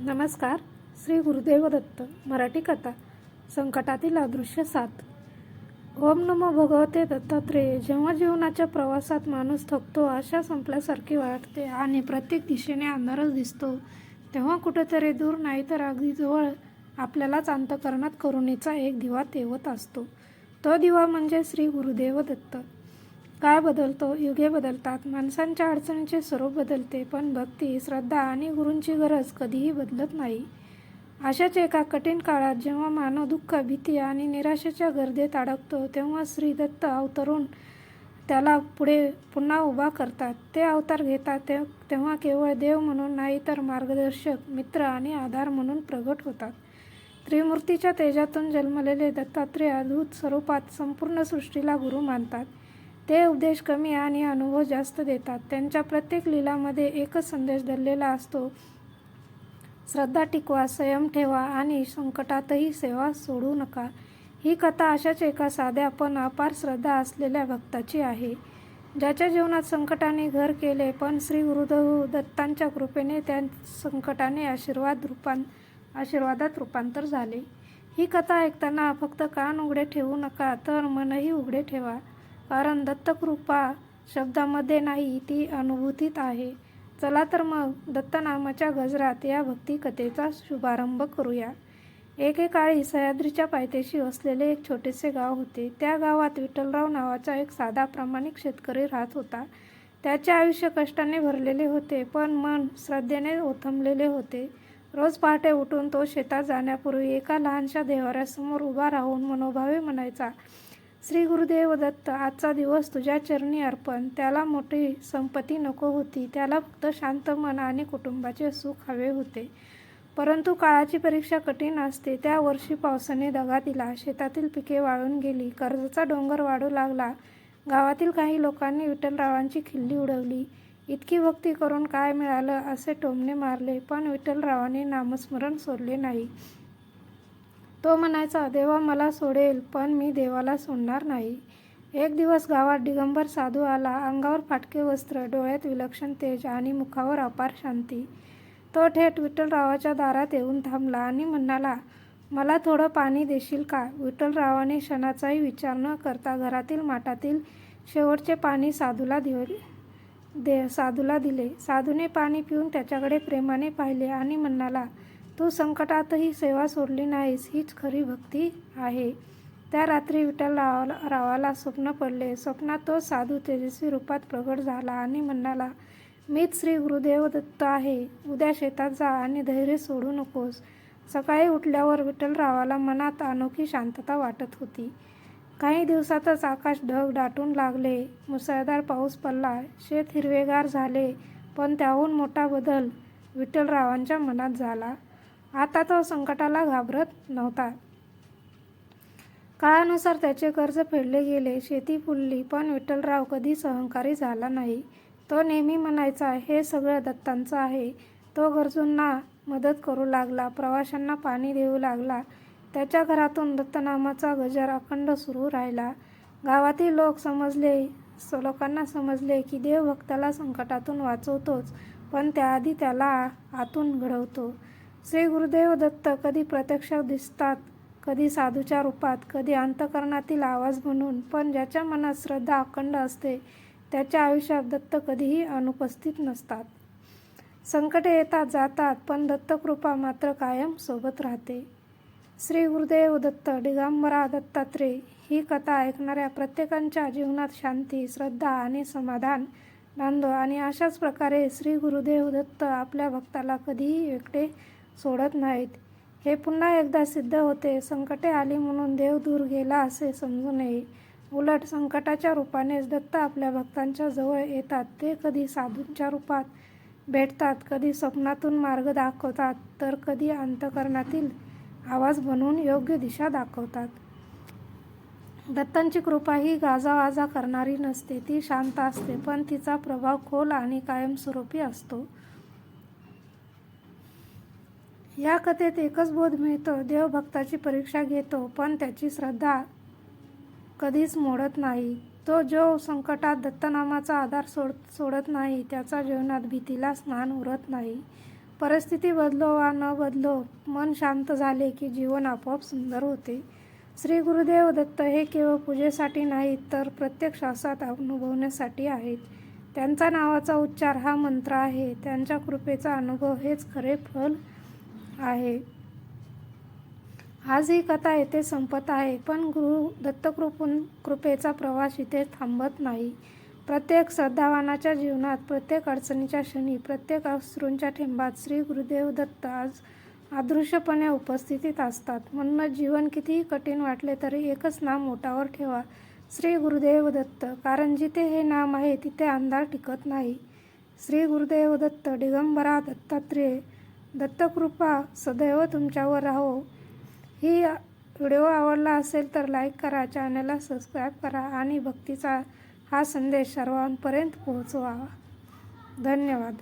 नमस्कार. श्री गुरुदेव दत्त मराठी कथा संकटातील अदृश्य साथ ओम नमो भगवते दत्तात्रेय. जेव्हा जीवनाच्या प्रवासात माणूस थकतो आशा संपल्यासारखी वाटते आणि प्रत्येक दिशेने अंधारच दिसतो तेव्हा कुठेतरी दूर नाही तर अगदी जवळ आपल्यालाच अंतकरणात करुणेचा एक दिवा तेवत असतो. तो दिवा म्हणजे श्री गुरुदेव दत्त. काळ बदलतो युगे बदलतात. माणसांच्या अडचणीचे स्वरूप बदलते पण भक्ती श्रद्धा आणि गुरूंची गरज कधीही बदलत नाही. अशाच एका कठीण काळात जेव्हा मानव दुःख भीती आणि निराशेच्या गर्दीत अडकतो तेव्हा श्री दत्त अवतरून त्याला पुढे पुन्हा उभा करतात. ते अवतार घेतात ते तेव्हा केवळ देव म्हणून नाही तर मार्गदर्शक मित्र आणि आधार म्हणून प्रगट होतात. त्रिमूर्तीच्या तेजातून जन्मलेले दत्तात्रेय अद्भुत स्वरूपात संपूर्ण सृष्टीला गुरु मानतात. ते उपदेश कमी आणि अनुभव जास्त देतात. त्यांच्या प्रत्येक लीलामध्ये एकच संदेश दललेला असतो. श्रद्धा टिकवा संयम ठेवा आणि संकटातही सेवा सोडू नका. ही कथा अशाच एका साध्या पण अपार श्रद्धा असलेल्या भक्ताची आहे. ज्याच्या जीवनात संकटाने घर केले पण श्री गुरुदेव दत्तांच्या कृपेने त्या संकटाने आशीर्वाद रूपां आशीर्वादात रूपांतर झाले. ही कथा ऐकताना फक्त कान उघडे ठेवू नका तर मनही उघडे ठेवा. कारण दत्तकृपा शब्दामध्ये नाही ती अनुभूतीत आहे. चला तर मग दत्तनामाच्या गजरात या भक्तिकथेचा शुभारंभ करूया. एकेकाळी सह्याद्रीच्या पायथ्याशी असलेले एक छोटेसे गाव होते. त्या गावात विठ्ठलराव नावाचा एक साधा प्रामाणिक शेतकरी राहत होता. त्याचे आयुष्य कष्टाने भरलेले होते पण मन श्रद्धेने ओथंबलेले होते. रोज पहाटे उठून तो शेतात जाण्यापूर्वी एका लहानशा देवाऱ्यासमोर उभा राहून मनोभावे म्हणायचा श्री गुरुदेव दत्त आजचा दिवस तुझ्या चरणी अर्पण. त्याला मोठी संपत्ती नको होती. त्याला फक्त शांत मन आणि कुटुंबाचे सुख हवे होते. परंतु काळाची परीक्षा कठीण असते. त्या वर्षी पावसाने दगा दिला. शेतातील पिके वाळून गेली. कर्जाचा डोंगर वाढू लागला. गावातील काही लोकांनी विठ्ठलरावांची खिल्ली उडवली. इतकी भक्ती करून काय मिळालं असे टोमणे मारले. पण विठ्ठलरावांनी नामस्मरण सोडले नाही. तो म्हणायचा देवा मला सोडेल पण मी देवाला सोडणार नाही. एक दिवस गावात दिगंबर साधू आला. अंगावर फाटके वस्त्र डोळ्यात विलक्षण तेज आणि मुखावर अपार शांती. तो थेट विठ्ठलरावाच्या दारात येऊन थांबला आणि म्हणाला मला थोडं पाणी देशील का? विठ्ठलरावाने क्षणाचाही विचार न करता घरातील माठातील शेवटचे पाणी साधूला दिले दे साधूला दिले. साधूने पाणी पिऊन त्याच्याकडे प्रेमाने पाहिले आणि म्हणाला तू संकटातही सेवा सोडली नाहीस हीच खरी भक्ती आहे. त्या रात्री विठ्ठल रावाला रावाला स्वप्न पडले. स्वप्नात तो साधू तेजस्वी रूपात प्रगट झाला आणि म्हणाला मीच श्री गुरुदेव दत्त आहे. उद्या शेतात जा आणि धैर्य सोडू नकोस. सकाळी उठल्यावर विठ्ठलरावाला मनात अनोखी शांतता वाटत होती. काही दिवसातच आकाश ढग दाटून लागले. मुसळधार पाऊस पडला. शेत हिरवेगार झाले. पण त्याहून मोठा बदल विठ्ठलरावांच्या मनात झाला. आता तो संकटाला घाबरत नव्हता. काळानुसार त्याचे कर्ज फेडले गेले शेती फुलली पण विठ्ठलराव कधी सहकारी झाला नाही. तो नेहमी म्हणायचा हे सगळं दत्तांचं आहे. तो गरजूंना मदत करू लागला प्रवाशांना पाणी देऊ लागला. त्याच्या घरातून दत्तनामाचा गजर अखंड सुरू राहिला. गावातील लोक समजले लोकांना समजले की देवभक्ताला संकटातून वाचवतोच पण त्याआधी त्याला आतून घडवतो. श्री गुरुदेव दत्त कधी प्रत्यक्ष दिसतात कधी साधूच्या रूपात कधी अंतकरणातील आवाज म्हणून. पण ज्याच्या मनात श्रद्धा अखंड असते त्याच्या आयुष्यात दत्त कधीही अनुपस्थित नसतात. संकटे येतात जातात पण दत्तकृपा मात्र कायम सोबत राहते. श्री गुरुदेव दत्त दिगंबरा दत्तात्रेय ही कथा ऐकणाऱ्या प्रत्येकांच्या जीवनात शांती श्रद्धा आणि समाधान नांदो आणि अशाच प्रकारे श्री गुरुदेव दत्त आपल्या भक्ताला कधीही एकटे सोडत नाहीत. हे पुन्हा एकदा सिद्ध होते. संकटे आली म्हणून देव दूर गेला असे समजू नये उलट संकटाच्या रूपानेच दत्त आपल्या भक्तांच्या जवळ येतात. ते कधी साधूंच्या रूपात भेटतात कधी स्वप्नातून मार्ग दाखवतात तर कधी अंतकरणातील आवाज बनवून योग्य दिशा दाखवतात. दत्तांची कृपा ही गाजावाजा करणारी नसते ती शांत असते पण तिचा प्रभाव खोल आणि कायमस्वरूपी असतो. या कथेत एकच बोध मिळतो देव भक्ताची परीक्षा घेतो पण त्याची श्रद्धा कधीच मोडत नाही. तो जो संकटात दत्तनामाचा आधार सोड सोडत नाही त्याचा जीवनात भीतीला स्नान उरत नाही. परिस्थिती बदलो वा न बदलो मन शांत झाले की जीवन आपोआप सुंदर होते. श्री गुरुदेव दत्त हे केवळ पूजेसाठी नाहीत तर प्रत्येक श्वासात अनुभवण्यासाठी आहेत. त्यांचा नावाचा उच्चार हा मंत्र आहे. त्यांच्या कृपेचा अनुभव हेच खरे फल आहे. आज ही कथा येथे संपत आहे पण गुरु दत्तकृपून कृपेचा प्रवास इथे थांबत नाही. प्रत्येक श्रद्धावानाच्या जीवनात प्रत्येक अडचणीच्या क्षणी प्रत्येक अश्रूंच्या ठेंबात श्री गुरुदेव दत्त आज अदृश्यपणे उपस्थितीत असतात. म्हणून जीवन कितीही कठीण वाटले तरी एकच नाम मोठावर ठेवा श्री गुरुदेव दत्त कारण जिथे हे नाम आहे तिथे अंधार टिकत नाही. श्री गुरुदेव दत्त दिगंबरा दत्तात्रेय दत्तकृपा सदैव तुमच्यावर राहो. ही व्हिडिओ आवडला असेल तर लाईक करा चॅनलला सबस्क्राईब करा आणि भक्तीचा हा संदेश सर्वांपर्यंत पोहोचवा. धन्यवाद.